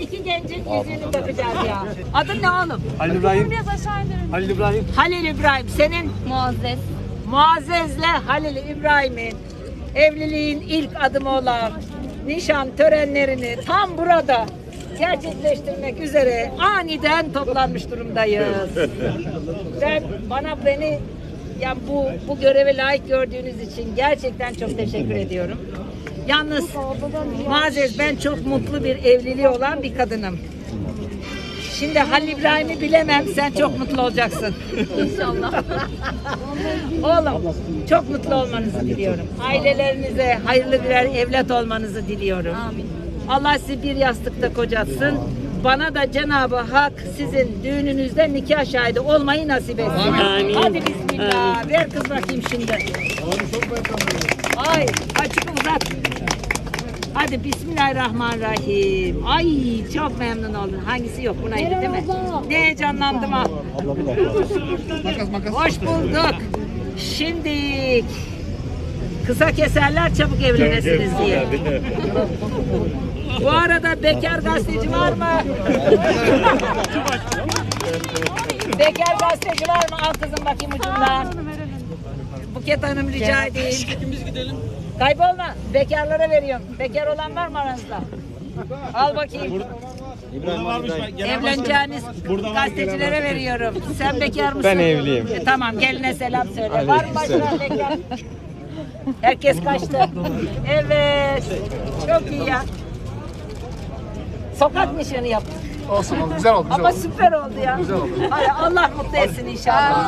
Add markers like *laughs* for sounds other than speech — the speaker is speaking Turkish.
İki gencin yüzünü bakacağız ya. Adın ne oğlum? Halil İbrahim. Biraz aşağı indirin. Halil İbrahim. Halil İbrahim. Senin Muazzez. Muazzez'le Halil İbrahim'in evliliğin ilk adımı olan nişan törenlerini tam burada gerçekleştirmek üzere aniden toplanmış durumdayız. *laughs* Ben bana beni yani bu bu göreve layık gördüğünüz için gerçekten çok teşekkür ediyorum. Yalnız Muazzez ben çok mutlu bir evliliği olan bir kadınım. Şimdi Halil İbrahim'i bilemem. Sen çok mutlu olacaksın. İnşallah. *laughs* Oğlum çok mutlu olmanızı diliyorum. Ailelerinize hayırlı birer evlat olmanızı diliyorum. Amin. Allah sizi bir yastıkta kocatsın. Bana da Cenab-ı Hak sizin düğününüzde nikah şahidi olmayı nasip etsin. Hadi bismillah. Ver kız bakayım şimdi. Ay açık uzat. Hadi Bismillahirrahmanirrahim. Ay çok memnun oldum. Hangisi yok? Bunaydı değil mi? Ne heyecanlandım ha. Hoş bulduk. Şimdi kısa keserler çabuk evlenirsiniz diye. Bu arada bekar gazeteci var mı? bekar gazeteci var mı? Al kızım bakayım ucundan. Buket Hanım rica edeyim. Biz gidelim. Kaybolma. Bekarlara veriyorum. Bekar olan var mı aranızda? Al bakayım. Burada varmış. Genel Evleneceğiniz Burada var, gazetecilere veriyorum. Sen bekar mısın? Ben evliyim. E, tamam geline selam söyle. Var mı başka bekar? Herkes kaçtı. Evet. Çok iyi ya. Sokak nişanı yaptık. Olsun oldu. Güzel oldu. Güzel Ama oldu. süper oldu ya. Ay, Allah mutlu etsin inşallah.